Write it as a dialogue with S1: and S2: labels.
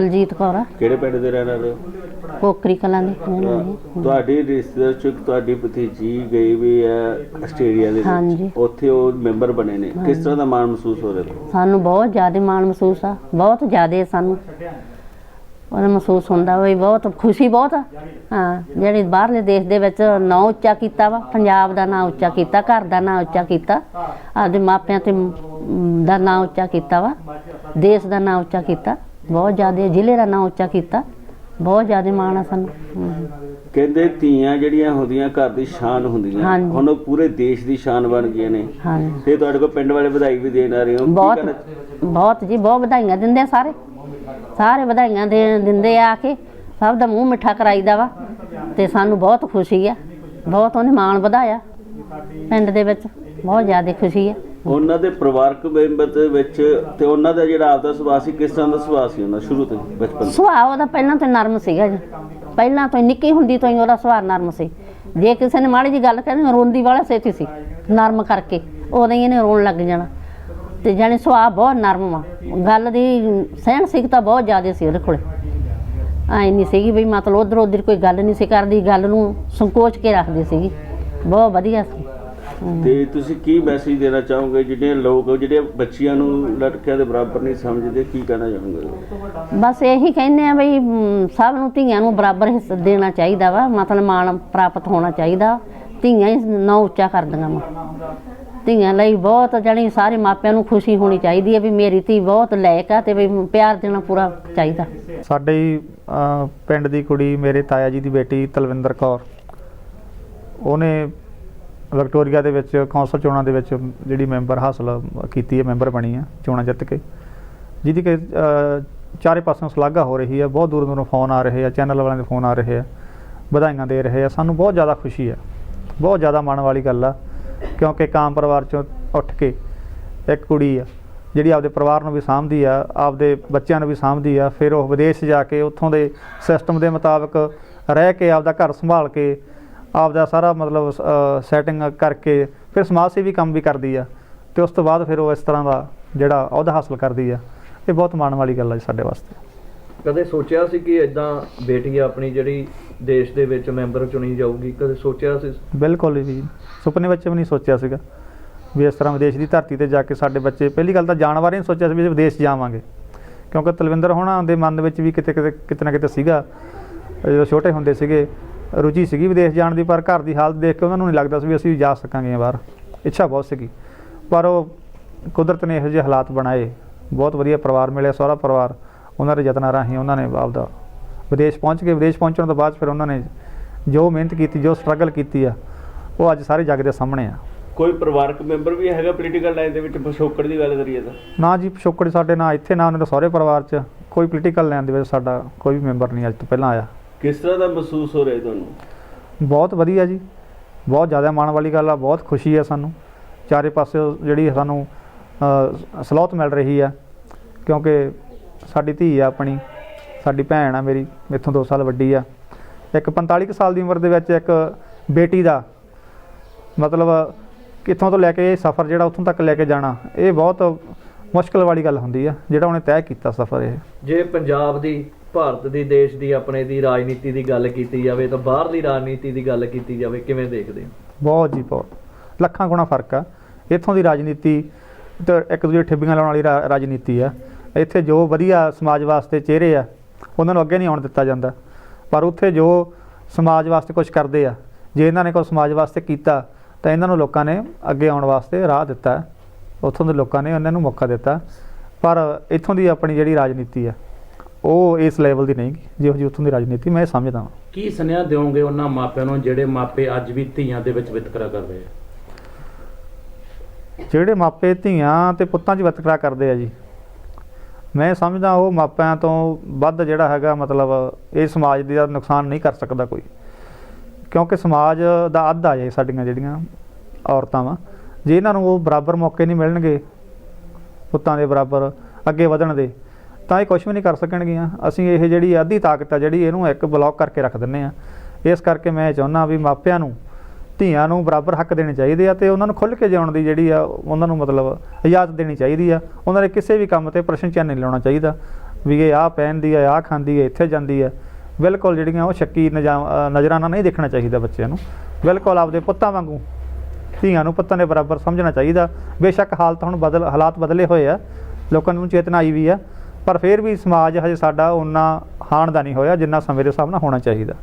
S1: ਬਲਜੀਤ ਕੌਰ ਆ।
S2: ਕਿਹੜੇ ਪਿੰਡ ਦੇ ਰਹਿਣ ਵਾਲੇ ਹੋ?
S1: ਕੋਕਰੀ ਕਲਾਂ ਦੀ ਰਹਿਣ ਵਾਲੀ ਹਾਂ।
S2: ਤੁਹਾਡੀ ਰਿਸ਼ਤੇਦਾਰ ਚ ਤੁਹਾਡੀ ਭਤੀਜੀ ਗਈ ਵੀ ਹੈ ਆਸਟ੍ਰੇਲੀਆ ਦੇ
S1: ਹਾਂਜੀ।
S2: ਵਿੱਚ ਉੱਥੇ ਉਹ ਮੈਂਬਰ ਬਣੇ ਨੇ। ਕਿਸ ਤਰ੍ਹਾਂ ਦਾ ਮਾਣ ਮਹਿਸੂਸ ਹੋ ਰਿਹਾ ਤੁਹਾਨੂੰ?
S1: ਸਾਨੂੰ ਬਹੁਤ ਜ਼ਿਆਦਾ ਮਾਣ ਮਹਿਸੂਸ ਆ। ਬਹੁਤ ਜ਼ਿਆਦਾ ਸਾਨੂੰ ਉਹਦਾ ਮਹਿਸੂਸ ਹੁੰਦਾ ਵੀ ਬਹੁਤ ਖੁਸ਼ੀ ਬਹੁਤ ਆ। ਹਾਂ ਜਿਹੜੀ ਬਾਹਰਲੇ ਦੇਸ਼ ਦੇ ਵਿੱਚ ਨਾਂ ਉੱਚਾ ਕੀਤਾ ਵਾ। ਪੰਜਾਬ ਦਾ ਨਾਂ ਉੱਚਾ ਕੀਤਾ ਘਰ ਦਾ ਨਾਂ ਉੱਚਾ ਕੀਤਾ। ਆਪਦੇ ਮਾਪਿਆਂ ਤੇ ਮ, ਦਾ ਨਾਂ ਉੱਚਾ ਕੀਤਾ ਵਾ। ਦੇਸ਼ ਦਾ ਨਾਂ ਉੱਚਾ ਕੀਤਾ। ਬਹੁਤ ਜ਼ਿਆਦਾ ਜ਼ਿਲ੍ਹੇ ਦਾ ਨਾਂ ਉੱਚਾ ਕੀਤਾ। ਬਹੁਤ ਜ਼ਿਆਦਾ ਮਾਣ ਆ ਸਾਨੂੰ। ਹਮ।
S2: ਕਹਿੰਦੇ ਧੀਆਂ ਜਿਹੜੀਆਂ ਹੁੰਦੀਆਂ ਘਰ ਦੀ ਸ਼ਾਨ ਹੁੰਦੀਆਂ।
S1: ਹਾਂਜੀ।
S2: ਹੁਣ ਉਹ ਪੂਰੇ ਦੇਸ਼ ਦੀ ਸ਼ਾਨ ਬਣ ਗਈਆਂ ਨੇ।
S1: ਹਾਂਜੀ।
S2: ਤੇ ਤੁਹਾਡੇ ਕੋਲ ਪਿੰਡ ਵਾਲੇ ਵਧਾਈ ਵੀ ਦੇਣ ਆ ਰਹੇ ਹੋ। ਕੀ
S1: ਬਹੁਤ
S2: ਕਹਿਣਾ-
S1: ਬਹੁਤ ਜੀ ਬਹੁਤ ਵਧਾਈਆਂ ਦਿੰਦੇ ਆ ਸਾਰੇ। ਸਾਰੇ ਵਧਾਈਆਂ ਦੇ ਦਿੰਦੇ ਆ ਕੇ। ਸਭ ਦਾ ਮੂੰਹ ਮਿੱਠਾ ਕਰਾਈਦਾ ਵਾ। ਤੇ ਸਾਨੂੰ ਬਹੁਤ ਖੁਸ਼ੀ ਆ। ਬਹੁਤ ਉਹਨੇ ਮਾਣ ਵਧਾਇਆ। ਪਿੰਡ ਦੇ ਵਿੱਚ ਬਹੁਤ ਜ਼ਿਆਦਾ ਖੁਸ਼ੀ ਆ।
S2: ਉਹਨਾਂ ਦੇ ਪਰਿਵਾਰਕ ਮੈਂਬਰ ਦੇ ਵਿੱਚ ਤੇ ਉਹਨਾਂ ਦਾ ਜਿਹੜਾ ਆਪਦਾ ਸੁਭਾਅ ਸੀ ਕਿਸ ਤਰ੍ਹਾਂ ਦਾ ਸੁਭਾਅ ਸੀ ਉਹਨਾਂ ਸ਼ੁਰੂ ਤੋਂ ਹੀ, ਬਚਪਨ ਤੋਂ?
S1: ਸੁਭਾਅ ਉਹਦਾ ਪਹਿਲਾਂ ਤੋਂ ਹੀ ਨਰਮ ਸੀਗਾ ਜੀ। ਪਹਿਲਾਂ ਤੋਂ ਹੀ ਨਿੱਕੀ ਹੁੰਦੀ ਤੋਂ ਹੀ ਉਹਦਾ ਸੁਭਾਅ ਨਰਮ ਸੀ। ਜੇ ਕਿਸੇ ਨੇ ਮਾੜੀ ਜੀ ਗੱਲ ਕਰਨੀ ਰੋਂਦੀ ਵਾਲਾ ਸੇਤੀ ਸੀ ਨਰਮ ਕਰਕੇ। ਉਦੋਂ ਹੀ ਇਹਨੇ ਰੋਣ ਲੱਗ ਜਾਣਾ। ਤੇ ਜਾਣੀ ਸੁਭਾਅ ਬਹੁਤ ਨਰਮ ਆ ਗੱਲ ਦੀ ਸਹਿਣ ਸਿੱਖਤਾ ਬਹੁਤ ਜ਼ਿਆਦਾ ਸੀ ਉਹਦੇ ਕੋਲੇ। ਐ ਨਹੀਂ ਸੀਗੀ ਵੀ ਮਤਲਬ ਉਧਰ ਉਧਰ ਕੋਈ ਗੱਲ ਨਹੀਂ ਸੀ ਕਰਦੀ। ਗੱਲ ਨੂੰ ਸੰਕੋਚ ਕੇ ਰੱਖਦੀ ਸੀਗੀ। ਬਹੁਤ ਵਧੀਆ ਸੀ।
S2: ਤੇ ਤੁਸੀਂ ਕੀ ਮੈਸੇਜ ਦੇਣਾ ਚਾਹੋਗੇ? ਜਿਹੜੇ ਲੋਕ ਜਿਹੜੇ ਬੱਚੀਆਂ ਨੂੰ ਲੜਕਿਆਂ ਦੇ ਬਰਾਬਰ ਨਹੀਂ ਸਮਝਦੇ ਕੀ ਕਹਿਣਾ ਚਾਹੋਗੇ?
S1: ਬਸ ਇਹੀ ਕਹਿੰਦੇ ਆ ਬਈ ਸਭ ਨੂੰ ਧੀਆਂ ਨੂੰ ਬਰਾਬਰ ਹਿੱਸਾ ਦੇਣਾ ਚਾਹੀਦਾ ਵਾ ਮਤਲਬ ਮਾਣ ਪ੍ਰਾਪਤ ਹੋਣਾ ਚਾਹੀਦਾ। ਧੀਆਂ ਹੀ ਨਾਂ ਉੱਚਾ ਕਰਦੀਆਂ ਵਾ। ਧੀਆਂ ਲਈ ਬਹੁਤ ਜਾਣੀ ਸਾਰੇ ਮਾਪਿਆਂ ਨੂੰ ਖੁਸ਼ੀ ਹੋਣੀ ਚਾਹੀਦੀ ਹੈ ਵੀ ਮੇਰੀ ਧੀ ਬਹੁਤ ਲਾਇਕ ਆ ਤੇ ਵੀ ਪਿਆਰ ਦੇਣਾ ਪੂਰਾ ਚਾਹੀਦਾ।
S3: ਸਾਡੇ ਪਿੰਡ ਦੀ ਕੁੜੀ ਮੇਰੇ ਤਾਇਆ ਜੀ ਦੀ ਬੇਟੀ ਤਲਵਿੰਦਰ ਕੌਰ ਉਹਨੇ ਵਿਕਟੋਰੀਆ ਦੇ ਵਿੱਚ, ਕੌਂਸਲ ਚੋਣਾਂ ਦੇ ਵਿੱਚ ਜਿਹੜੀ ਮੈਂਬਰ ਹਾਸਲ ਕੀਤੀ ਹੈ, ਮੈਂਬਰ ਬਣੀ ਹੈ, ਚੋਣਾਂ ਜਿੱਤ ਕੇ। ਜਿਹਦੀ ਕਿ ਚਾਰੇ ਪਾਸਿਓਂ ਸ਼ਲਾਘਾ ਹੋ ਰਹੀ ਹੈ, ਬਹੁਤ ਦੂਰ ਦੂਰੋਂ ਫੋਨ ਆ ਰਹੇ ਆ, ਚੈਨਲ ਵਾਲਿਆਂ ਦੇ ਫੋਨ ਆ ਰਹੇ ਆ, ਵਧਾਈਆਂ ਦੇ ਰਹੇ ਆ। ਸਾਨੂੰ ਬਹੁਤ ਜ਼ਿਆਦਾ ਖੁਸ਼ੀ ਹੈ। ਬਹੁਤ ਜ਼ਿਆਦਾ ਮਾਣ ਵਾਲੀ ਗੱਲ ਆ, ਕਿਉਂਕਿ ਕਾਮ ਪਰਿਵਾਰ ਚੋਂ ਉੱਠ ਕੇ ਇੱਕ ਕੁੜੀ ਆ, ਜਿਹੜੀ ਆਪਦੇ ਪਰਿਵਾਰ ਨੂੰ ਵੀ ਸਾਂਭਦੀ ਆ, ਆਪਦੇ ਬੱਚਿਆਂ ਨੂੰ ਵੀ ਸਾਂਭਦੀ ਆ, ਫਿਰ ਉਹ ਵਿਦੇਸ਼ ਜਾ ਕੇ ਉੱਥੋਂ ਦੇ ਸਿਸਟਮ ਦੇ ਮੁਤਾਬਕ ਰਹਿ ਕੇ ਆਪਦਾ ਘਰ ਸੰਭਾਲ ਕੇ ਆਪਦਾ ਸਾਰਾ ਮਤਲਬ ਸੈਟਿੰਗ ਕਰਕੇ ਫਿਰ ਸਮਾਜ ਸੇਵੀ ਕੰਮ ਵੀ ਕਰਦੀ ਆ ਤੇ ਉਸ ਤੋਂ ਬਾਅਦ ਫਿਰ ਉਹ ਇਸ ਤਰ੍ਹਾਂ ਦਾ ਜਿਹੜਾ ਅਹੁਦਾ ਹਾਸਲ ਕਰਦੀ ਆ ਇਹ ਬਹੁਤ ਮਾਣ ਵਾਲੀ ਗੱਲ ਆ ਜੀ ਸਾਡੇ ਵਾਸਤੇ।
S4: ਕਦੇ ਸੋਚਿਆ ਸੀ ਕਿ ਇਦਾਂ ਬੇਟੀ ਆਪਣੀ ਜਿਹੜੀ ਦੇਸ਼ ਦੇ ਵਿੱਚ ਮੈਂਬਰ ਚੁਣੀ ਜਾਊਗੀ? ਕਦੇ ਸੋਚਿਆ ਸੀ?
S3: ਬਿਲਕੁਲ ਜੀ। ਸੁਪਨੇ ਵਿੱਚ ਵੀ ਨਹੀਂ ਸੋਚਿਆ ਸੀਗਾ ਵੀ ਇਸ ਤਰ੍ਹਾਂ ਵਿਦੇਸ਼ ਦੀ ਧਰਤੀ ਤੇ ਜਾ ਕੇ ਸਾਡੇ ਬੱਚੇ ਪਹਿਲੀ ਗੱਲ ਤਾਂ ਜਾਣ ਬਾਰੇ ਨਹੀਂ ਸੋਚਿਆ ਸੀ ਵੀ ਵਿਦੇਸ਼ ਜਾਵਾਂਗੇ। ਕਿਉਂਕਿ ਤਲਵਿੰਦਰ ਹੋਣਾ ਦੇ ਮਨ ਦੇ ਵਿੱਚ ਵੀ ਕਿਤੇ ਕਿਤੇ ਕਿਤੇ ਨਾ ਕਿਤੇ ਸੀਗਾ। ਜਦੋਂ ਛੋਟੇ ਹੁੰਦੇ ਸੀਗੇ ਰੁਚੀ ਸੀਗੀ ਵਿਦੇਸ਼ ਜਾਣ ਦੀ ਪਰ ਘਰ ਦੀ ਹਾਲਤ ਦੇਖ ਕੇ ਉਹਨਾਂ ਨੂੰ ਨਹੀਂ ਲੱਗਦਾ ਸੀ ਵੀ ਅਸੀਂ ਜਾ ਸਕਾਂਗੇ ਬਾਹਰ। ਇੱਛਾ ਬਹੁਤ ਸੀਗੀ। ਪਰ ਉਹ ਕੁਦਰਤ ਨੇ ਇਹੋ ਜਿਹੇ ਹਾਲਾਤ ਬਣਾਏ। ਬਹੁਤ ਵਧੀਆ ਪਰਿਵਾਰ ਮਿਲਿਆ ਸਹੁਰਾ ਪਰਿਵਾਰ। ਉਹਨਾਂ ਦੇ ਯਤਨਾਂ ਰਾਹੀਂ ਉਹਨਾਂ ਨੇ ਆਪਦਾ ਵਿਦੇਸ਼ ਪਹੁੰਚ ਕੇ ਵਿਦੇਸ਼ ਪਹੁੰਚਣ ਤੋਂ ਬਾਅਦ ਫਿਰ ਉਹਨਾਂ ਨੇ ਜੋ ਮਿਹਨਤ ਕੀਤੀ ਜੋ ਸਟਰਗਲ ਕੀਤੀ ਆ ਉਹ ਅੱਜ ਸਾਰੇ ਜੱਗ ਦੇ ਸਾਹਮਣੇ ਆ।
S2: ਕੋਈ ਪਰਿਵਾਰਕ ਮੈਂਬਰ ਵੀ ਹੈਗਾ ਪੋਲੀਟੀਕਲ ਲਾਈਨ ਦੇ ਵਿੱਚ ਪਿਛੋਕੜ ਦੀ ਗੱਲ ਕਰੀਏ ਤਾਂ?
S3: ਨਾ ਜੀ ਪਿਛੋਕੜ ਸਾਡੇ ਨਾ ਇੱਥੇ ਨਾ ਉਹਨਾਂ ਦੇ ਸਹੁਰੇ ਪਰਿਵਾਰ 'ਚ। ਕੋਈ ਪੋਲੀਟੀਕਲ ਲਾਈਨ ਦੇ ਵਿੱਚ ਸਾਡਾ ਕੋਈ ਵੀ ਮੈਂਬਰ ਨਹੀਂ ਅੱਜ ਤੋਂ ਪਹਿਲਾਂ ਆਇਆ।
S2: ਕਿਸ ਤਰ੍ਹਾਂ ਦਾ ਮਹਿਸੂਸ ਹੋ ਰਿਹਾ ਤੁਹਾਨੂੰ?
S3: ਬਹੁਤ ਵਧੀਆ ਜੀ। ਬਹੁਤ ਜ਼ਿਆਦਾ ਮਾਣ ਵਾਲੀ ਗੱਲ ਆ ਬਹੁਤ ਖੁਸ਼ੀ ਆ ਸਾਨੂੰ। ਚਾਰੇ ਪਾਸੇ ਜਿਹੜੀ ਸਾਨੂੰ ਸਲੋਤ ਮਿਲ ਰਹੀ ਆ ਕਿਉਂਕਿ ਸਾਡੀ ਧੀ ਆ ਆਪਣੀ ਸਾਡੀ ਭੈਣ ਆ ਮੇਰੀ ਮੇਥੋਂ 2 ਸਾਲ ਵੱਡੀ ਆ। ਇੱਕ 45 ਕੁ ਸਾਲ ਦੀ ਉਮਰ ਦੇ ਵਿੱਚ ਇੱਕ ਬੇਟੀ ਦਾ ਮਤਲਬ ਕਿੱਥੋਂ ਤੋਂ ਲੈ ਕੇ ਇਹ ਸਫ਼ਰ ਜਿਹੜਾ ਉੱਥੋਂ ਤੱਕ ਲੈ ਕੇ ਜਾਣਾ ਇਹ ਬਹੁਤ ਮੁਸ਼ਕਲ ਵਾਲੀ ਗੱਲ ਹੁੰਦੀ ਆ ਜਿਹੜਾ ਉਹਨੇ ਤੈਅ ਕੀਤਾ ਸਫ਼ਰ ਇਹ।
S4: ਜੇ ਪੰਜਾਬ ਦੀ ਭਾਰਤ ਦੀ, ਦੇਸ਼ ਦੀ, ਆਪਣੇ ਦੀ, ਰਾਜਨੀਤੀ ਦੀ ਗੱਲ ਕੀਤੀ ਜਾਵੇ ਤਾਂ ਬਾਹਰਲੀ ਰਾਜਨੀਤੀ ਦੀ ਗੱਲ ਕੀਤੀ ਜਾਵੇ, ਕਿਵੇਂ ਦੇਖਦੇ ਹੋ?
S3: ਬਹੁਤ ਜੀ ਬਹੁਤ। ਲੱਖਾਂ ਗੁਣਾ ਫ਼ਰਕ ਆ। ਇੱਥੋਂ ਦੀ ਰਾਜਨੀਤੀ ਤੇ ਇੱਕ ਦੂਜੇ ਠਿੱਬੀਆਂ ਲਾਉਣ ਵਾਲੀ ਰਾਜਨੀਤੀ ਆ। ਇੱਥੇ ਜੋ ਵਧੀਆ ਸਮਾਜ ਵਾਸਤੇ ਚਿਹਰੇ ਆ, ਉਹਨਾਂ ਨੂੰ ਅੱਗੇ ਨਹੀਂ ਆਉਣ ਦਿੱਤਾ ਜਾਂਦਾ। ਪਰ ਉੱਥੇ ਜੋ ਸਮਾਜ ਵਾਸਤੇ ਕੁਝ ਕਰਦੇ ਆ, ਜੇ ਇਹਨਾਂ ਨੇ ਕੋਈ ਸਮਾਜ ਵਾਸਤੇ ਕੀਤਾ, ਤਾਂ ਇਹਨਾਂ ਨੂੰ ਲੋਕਾਂ ਨੇ ਅੱਗੇ ਆਉਣ ਵਾਸਤੇ ਰਾਹ ਦਿੱਤਾ। ਉੱਥੋਂ ਦੇ ਲੋਕਾਂ ਨੇ ਉਹਨਾਂ ਨੂੰ ਮੌਕਾ ਦਿੱਤਾ। ਪਰ ਇੱਥੋਂ ਦੀ ਆਪਣੀ ਜਿਹੜੀ ਰਾਜਨੀਤੀ ਆ ਉਹ ਇਸ ਲੈਵਲ ਦੀ ਨਹੀਂ ਜਿਹੋ ਜਿਹੀ ਉੱਥੋਂ ਦੀ ਰਾਜਨੀਤੀ ਮੈਂ ਇਹ ਸਮਝਦਾ ਹਾਂ
S5: ਕੀ ਸੁਨੇਹਾ ਦਿਓਗੇ ਉਹਨਾਂ ਮਾਪਿਆਂ ਨੂੰ ਜਿਹੜੇ ਮਾਪੇ ਅੱਜ ਵੀ ਧੀਆਂ ਦੇ ਵਿੱਚ ਵਿਤਕਰਾ ਕਰ ਰਹੇ ਆ?
S3: ਜਿਹੜੇ ਮਾਪੇ ਧੀਆਂ ਤੇ ਪੁੱਤਾਂ 'ਚ ਵਿਤਕਰਾ ਕਰਦੇ ਆ ਜੀ ਮੈਂ ਸਮਝਦਾ ਉਹ ਮਾਪਿਆਂ ਤੋਂ ਵੱਧ ਜਿਹੜਾ ਹੈਗਾ ਮਤਲਬ ਇਹ ਸਮਾਜ ਦਾ ਨੁਕਸਾਨ ਨਹੀਂ ਕਰ ਸਕਦਾ ਕੋਈ ਕਿਉਂਕਿ ਸਮਾਜ ਦਾ ਅੱਧ ਆ ਜਾਏ ਸਾਡੀਆਂ ਜਿਹੜੀਆਂ ਔਰਤਾਂ ਵਾ। ਜੇ ਇਹਨਾਂ ਨੂੰ ਉਹ ਬਰਾਬਰ ਮੌਕੇ ਨਹੀਂ ਮਿਲਣਗੇ ਪੁੱਤਾਂ ਦੇ ਬਰਾਬਰ ਅੱਗੇ ਵਧਣ ਦੇ ਤਾਂ ਇਹ ਕੁਝ ਵੀ ਨਹੀਂ ਕਰ ਸਕਣਗੀਆਂ। ਅਸੀਂ ਇਹ ਜਿਹੜੀ ਆਧੀ ਤਾਕਤ ਆ, ਜਿਹੜੀ ਇਹਨੂੰ ਇੱਕ ਬਲੌਕ ਕਰਕੇ ਰੱਖ ਦਿੰਨੇ ਆ। ਇਸ ਕਰਕੇ ਮੈਂ ਚਾਹੁੰਨਾ ਵੀ ਮਾਪਿਆਂ ਨੂੰ, ਧੀਆਂ ਨੂੰ ਬਰਾਬਰ ਹੱਕ ਦੇਣੇ ਚਾਹੀਦੇ ਆ ਤੇ ਉਹਨਾਂ ਨੂੰ ਖੁੱਲ੍ਹ ਕੇ ਜਾਣ ਦੀ ਜਿਹੜੀ ਆ, ਉਹਨਾਂ ਨੂੰ ਮਤਲਬ ਇਜਾਜ਼ਤ ਦੇਣੀ ਚਾਹੀਦੀ ਆ। ਉਹਨਾਂ ਦੇ ਕਿਸੇ ਵੀ ਕੰਮ ਤੇ ਪ੍ਰਸ਼ਨ ਚਿੰਨ੍ਹ ਨਹੀਂ ਲਾਉਣਾ ਚਾਹੀਦਾ ਵੀ ਇਹ ਆਹ ਪਹਿਨਦੀ ਆ, ਆਹ ਖਾਂਦੀ ਆ, ਇੱਥੇ ਜਾਂਦੀ ਆ। ਬਿਲਕੁਲ ਜਿਹੜੀਆਂ ਉਹ ਸ਼ੱਕੀ ਨਜ਼ਰਾਨਾ ਨਹੀਂ ਦੇਖਣਾ ਚਾਹੀਦਾ ਬੱਚਿਆਂ ਨੂੰ। ਬਿਲਕੁਲ ਆਪਦੇ ਪੁੱਤਾਂ ਵਾਂਗੂ, ਧੀਆਂ ਨੂੰ ਪੁੱਤਾਂ ਦੇ ਬਰਾਬਰ ਸਮਝਣਾ ਚਾਹੀਦਾ। ਬੇਸ਼ੱਕ ਹਾਲਤ ਹੁਣ ਬਦਲ, ਹਾਲਾਤ ਬਦਲੇ ਹੋਏ ਆ। ਲੋਕਾਂ ਨੂੰ ਚੇਤਨਾ ਆਈ ਵੀ ਆ। ਪਰ ਫਿਰ ਵੀ ਸਮਾਜ ਹਜੇ ਸਾਡਾ ਉਨਾ ਹਾਣ ਦਾ ਨਹੀਂ ਹੋਇਆ ਜਿੰਨਾ ਸਮੇਂ ਦੇ ਹਿਸਾਬ ਨਾਲ ਹੋਣਾ ਚਾਹੀਦਾ।